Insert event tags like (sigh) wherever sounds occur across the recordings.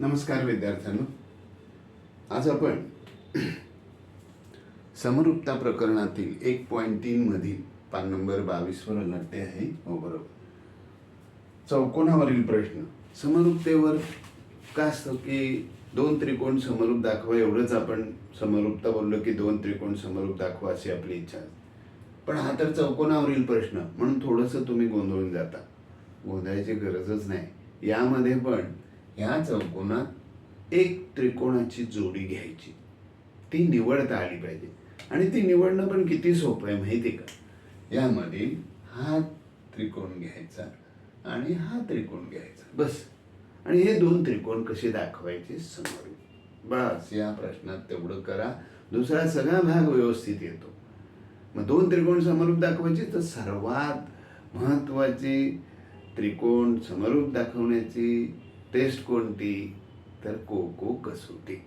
नमस्कार विद्यार्थ्यांनो. आज आपण समरूपता प्रकरणातील एक पॉईंट तीन मधील पान नंबर बावीसवर लढते आहे. हो बरोबर. चौकोनावरील प्रश्न. समरूपतेवर काय असतं की दोन त्रिकोण समरूप दाखवा एवढंच आपण समरूपता बोललो की दोन त्रिकोण समरूप दाखवा अशी आपली इच्छा पण हा तर चौकोनावरील प्रश्न म्हणून थोडंसं तुम्ही गोंधळून जाता. गोंधळायची गरजच नाही. यामध्ये पण ह्या चौकोनात एक त्रिकोणाची जोडी घ्यायची. ती निवडता आली पाहिजे. आणि ती निवडणं पण किती सोपं आहे माहिती आहे का? यामध्ये हा त्रिकोण घ्यायचा आणि हा त्रिकोण घ्यायचा. बस. आणि हे दोन त्रिकोण कसे दाखवायचे समोर बस या प्रश्नात तेवढं करा. दुसरा सगळा भाग व्यवस्थित येतो. मग दोन त्रिकोण समरूप दाखवायचे तर सर्वात महत्वाची त्रिकोण समरूप दाखवण्याची टेस्ट कोणती? तर कोको कसोटी.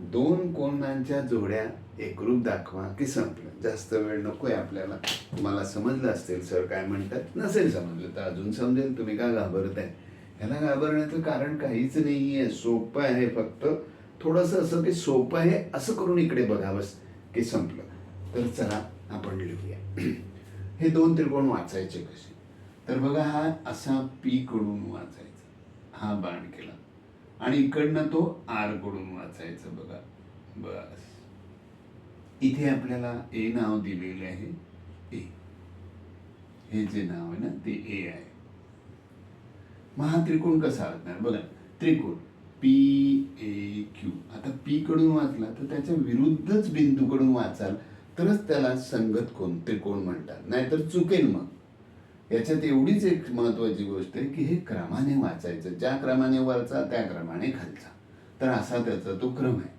दोन कोणांच्या जोड्या एकरूप दाखवा की संपलं. जास्त वेळ नकोय आपल्याला. तुम्हाला समजलं असेल सर काय म्हणतात? नसेल समजलं तर अजून समजेल. तुम्ही का घाबरत आहे ह्याला घाबरण्याचं कारण काहीच नाही आहे सोपं आहे फक्त थोडंसं असं की सोपं आहे असं करून इकडे बघावंस की संपलं. तर चला आपण लिहूया. हे दोन त्रिकोण वाचायचे कसे? तर बघा हा असा पी कडून वाचायचा. हा बाण केला. आणि इकडनं तो आरकडून वाचायचं बघा. बस. इथे आपल्याला ए नाव दिलेले आहे. ए. हे जे नाव आहे ना ते ए आहे. मग हा त्रिकोण कसा असणार बघा त्रिकोण. P A Q. आता पी कडून वाचला तर त्याच्या विरुद्धच बिंदूकडून वाचाल. तरच त्याला संगत कोण? त्रिकोण म्हणतात. नाहीतर चुकेल मग. याच्यात एवढीच एक महत्वाची गोष्ट आहे की हे क्रमाने वाचायचं. ज्या क्रमाने वरचा त्या क्रमाने खालचा. तर असा त्याचा तो क्रम आहे.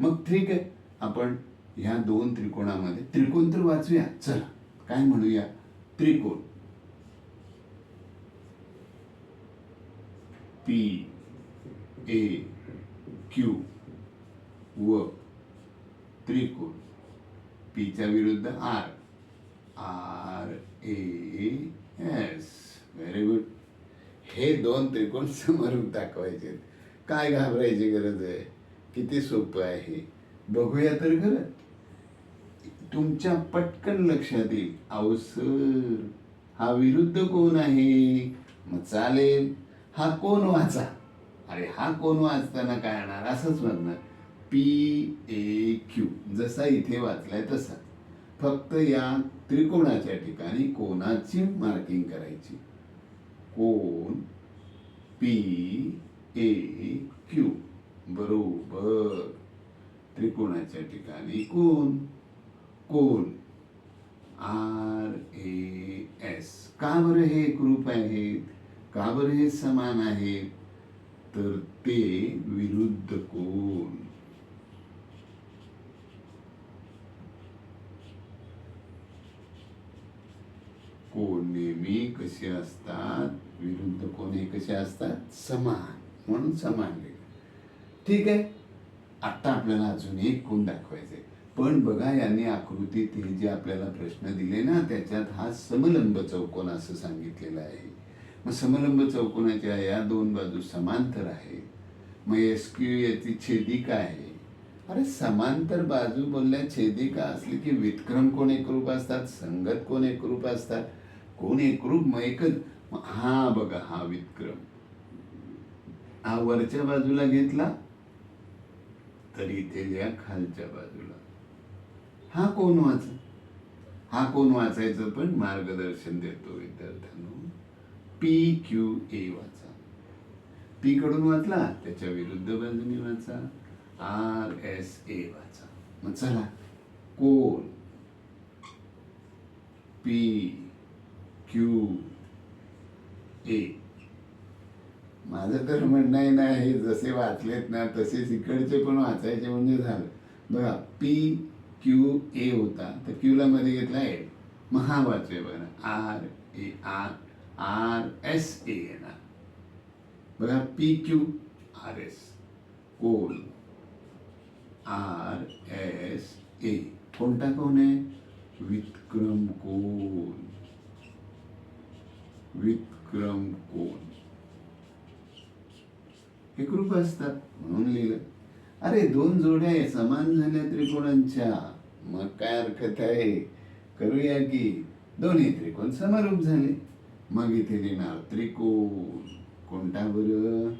मग ठीक आहे. आपण ह्या दोन त्रिकोणामध्ये त्रिकोण तर वाचूया. चला काय म्हणूया? त्रिकोण. पी ए क्यू व त्रिकोण. पीच्या विरुद्ध R R A yes very good हे दोन त्रिकोण समोरून दाखवायचे काय घाबरायची गरज आहे? किती सोपं आहे बघूया तर खरं. तुमच्या पटकन लक्षात येईल. अवसर. सर हा विरुद्ध कोण आहे? मग चालेल. हा कोण वाचा? अरे हा कोण वाचताना काय येणार असंच म्हणणार पी ए क्यू जसा इथे वाचलाय तसा. फक्त या त्रिकोणाच्या ठिकाणी कोणाची मार्किंग करायची? कोण पी ए क्यू बरोबर. त्रिकोणाच्या ठिकाणी कोण कोण आर ए एस का बरं हे ग्रुप आहेत? का बरं हे समान आहेत? तर ते विरुद्ध कोण कोण नेहमी कसे असतात? विरुद्ध कोण हे कसे असतात? समान. म्हणून समान लिहिलं. ठीक आहे? आता आपल्याला अजून एक कोण दाखवायचे पण बघा यांनी आकृतीत हे जे आपल्याला प्रश्न दिले ना त्याच्यात हा समलंब चौकोन असं सांगितलेलं आहे. मग समलंब चौकोनाच्या या दोन बाजू समांतर आहे. मग एस क्यू याची छेदिका आहे? अरे समांतर बाजू बोलल्या छेदिका असली की वितक्रम कोण एकरूप असतात? संगत कोण एकरूप असतात? कोण एकरूप मग मग हा बघा हा विक्रम. हा वरच्या बाजूला घेतला तर इथे या खालच्या बाजूला. हा कोण वाच? हा कोण वाचायचं पण मार्गदर्शन देतो विद्यार्थ्यांनो. पी क्यू ए वाचा. पी कडून वाचला त्याच्या विरुद्ध बाजूने वाचा. आर एस ए वाचा. मग चला. कोण? पी. क्यू ए माझं तर म्हणणं आहे ना हे जसे वाचलेत ना तसेच इकडचे पण वाचायचे म्हणजे झालं. बघा पी क्यू ए होता. तर क्यूला मध्ये घेतला ए मग हा वाचूया बघा R A R R S A येणार बघा पी क्यू आर एस कोण आर एस ए कोणता कोण आहे? विक्रम कोण विक्रम कोण हे कृप असतात म्हणून लिहिलं. अरे दोन जोड्या समान झाल्या त्रिकोणांच्या मग काय हरकत आहे? करूया की दोन्ही त्रिकोण समारूप झाले. मग इथे लिहिणार त्रिकोण. कोणता बरं?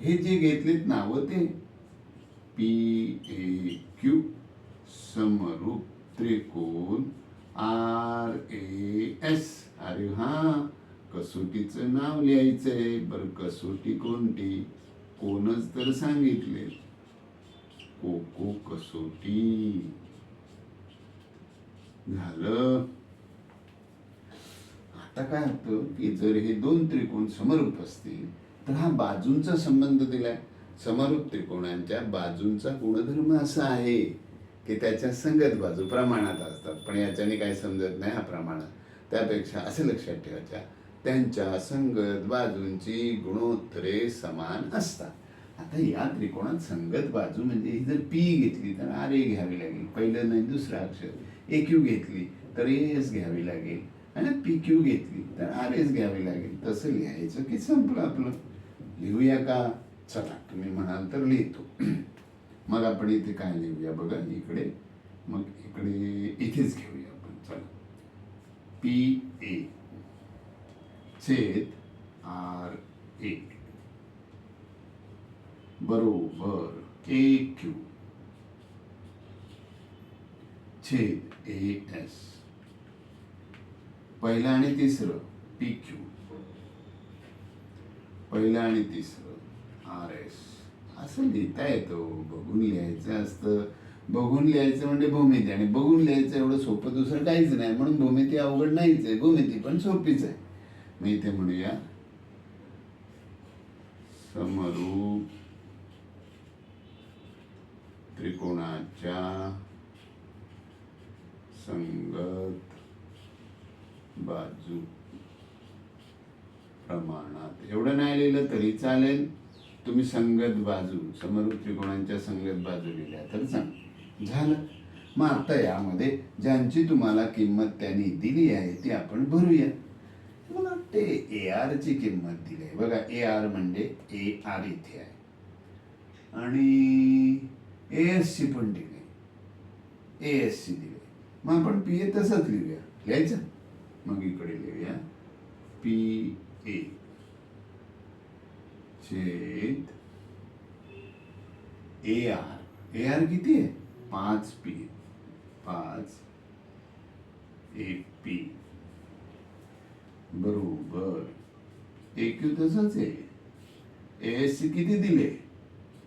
हे जे घेतलेत नावं ते. P A Q. समरूप त्रिकोण. R A S. अरे हा कसोटीचं नाव लिहायचंय बरं कसोटी कोणती? कोणच तर सांगितले. कोको कसोटी. झालं. आता काय होतं की जर हे दोन त्रिकोण समरूप असतील तर हा बाजूंचा संबंध दिलाय. समरूप त्रिकोणांच्या बाजूंचा गुणधर्म असा आहे की त्याच्या संगत बाजू प्रमाणात असतात. पण याच्याने काय समजत नाही हा प्रमाणात त्यापेक्षा असं लक्षात ठेवायच्या. त्यांच्या संगत बाजूंची गुणोत्तरे समान असतात. आता या त्रिकोणात संगत बाजू म्हणजे ही जर पी घेतली तर आर ए घ्यावी लागेल. पहिलं नाही दुसरं अक्षर. ए क्यू घेतली तर ए एस घ्यावी लागेल. आणि पी क्यू घेतली तर आर एस घ्यावी लागेल. तसं लिहायचं की संपलं आपलं. लिहूया का? चला तुम्ही म्हणाल तर लिहितो. (clears throat) मग आपण इथे काय लिहूया बघा? इकडे. मग इकडे इथेच घेऊया आपण. चला. P A. चेत आर ए. बरोबर ए क्यू छेद ए एस पहिलं आणि तिसरं पी क्यू पहिलं आणि तिसरं आर एस असं लिहिता येतो. बघून लिहायचं असतं. बघून लिहायचं म्हणजे भूमिती. आणि बघून लिहायचं एवढं सोपं दुसरं काहीच नाही. म्हणून भूमिती अवघड नाहीच आहे. भूमिती पण सोपीच आहे. मी इथे म्हणूया समरूप त्रिकोणाच्या संगत बाजू प्रमाणात. एवढं नाही लिहिलं तरी चालेल. तुम्ही संगत बाजू समरूप त्रिकोणांच्या संगत बाजू लिहिल्या तर चांगलं झालं. मग आता यामध्ये ज्यांची तुम्हाला किंमत त्यांनी दिली आहे ती आपण भरूया. मला वाटते ए आरची किंमत दिली आहे. बघा ए आर म्हणजे ए आर इथे आहे. आणि ए एस सी पण दिली ए एस सी दिली मग आपण पी ए तसंच लिहूया. लिहायचं? मग इकडे लिहूया. पी ए छेद ए आर ए आर किती आहे? पाच पी पाच ए पी बरोबर. ए तसंच आहे ए एस सी किती दिले?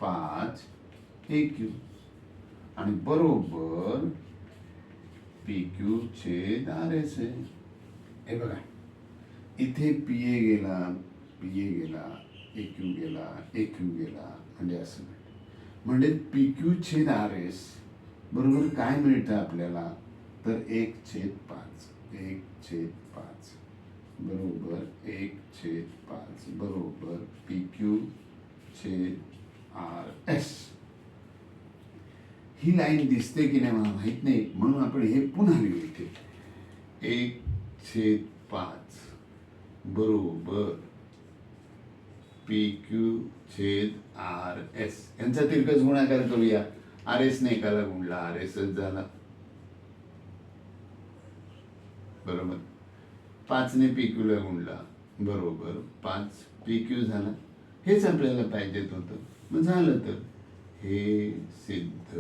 पाच. ए आणि बरोबर पी क्यू छेद आर एस आहे. हे बघा. इथे पी ए गेला पी ए गेला ए क्यू गेला ए क्यू गेला म्हणजे असं. म्हणजे पी क्यू छेद आर एस बरोबर काय मिळतं आपल्याला? तर एक छेद पाच. एक छेद पाच. बरोबर एक छेद पाच बरोबर पी क्यू छेद आर एस ही लाईन दिसते की नाही मला माहीत नाही म्हणून आपण हे पुन्हा लिहू इथे एक छेद पाच बरोबर पी क्यू छेद आर एस यांचा तिरकस गुणाकार करूया. आर एस नाही काला गुणला आर एसच झाला. बरोबर? पाचने पी क्यूला गुणला. बरोबर. पाच पी क्यू झाला. हेच आपल्याला पाहिजेत होतं. मग झालं तर? हे सिद्ध.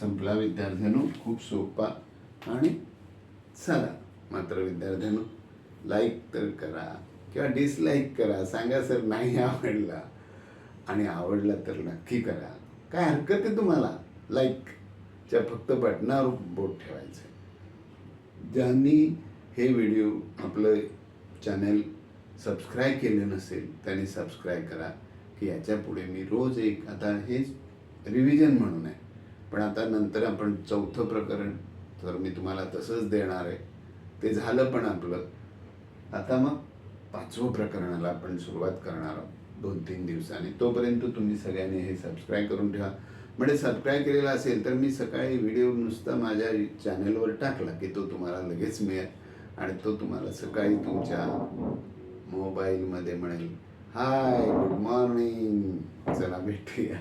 संपला विद्यार्थ्यांनो. खूप सोपा आणि चला मात्र विद्यार्थ्यांनो लाईक तर करा किंवा डिसलाईक करा. सांगा सर नाही आवडला. आणि आवडला तर नक्की करा. काय हरकत आहे तुम्हाला? लाईकच्या फक्त बटनावर बोट ठेवायचं. ज्यांनी हे व्हिडिओ आपलं चॅनल सबस्क्राईब केले नसेल त्यांनी सबस्क्राईब करा की याच्यापुढे मी रोज एक आता हे रिव्हिजन म्हणून आहे. पण आता नंतर आपण चौथं प्रकरण तर मी तुम्हाला तसंच देणार आहे. ते झालं पण आपलं. आता मग पाचवं प्रकरणाला आपण सुरुवात करणार आहोत दोन तीन दिवसांनी. तोपर्यंत तुम्ही सगळ्यांनी हे सबस्क्राईब करून ठेवा. म्हणजे सबस्क्राईब केलेला असेल तर मी सकाळी व्हिडिओ नुसता माझ्या चॅनलवर टाकला की तो तुम्हाला लगेच मिळेल. आणि तो तुम्हाला सकाळी तुमच्या मोबाईलमध्ये मिळेल हाय गुड मॉर्निंग. चला भेटूया.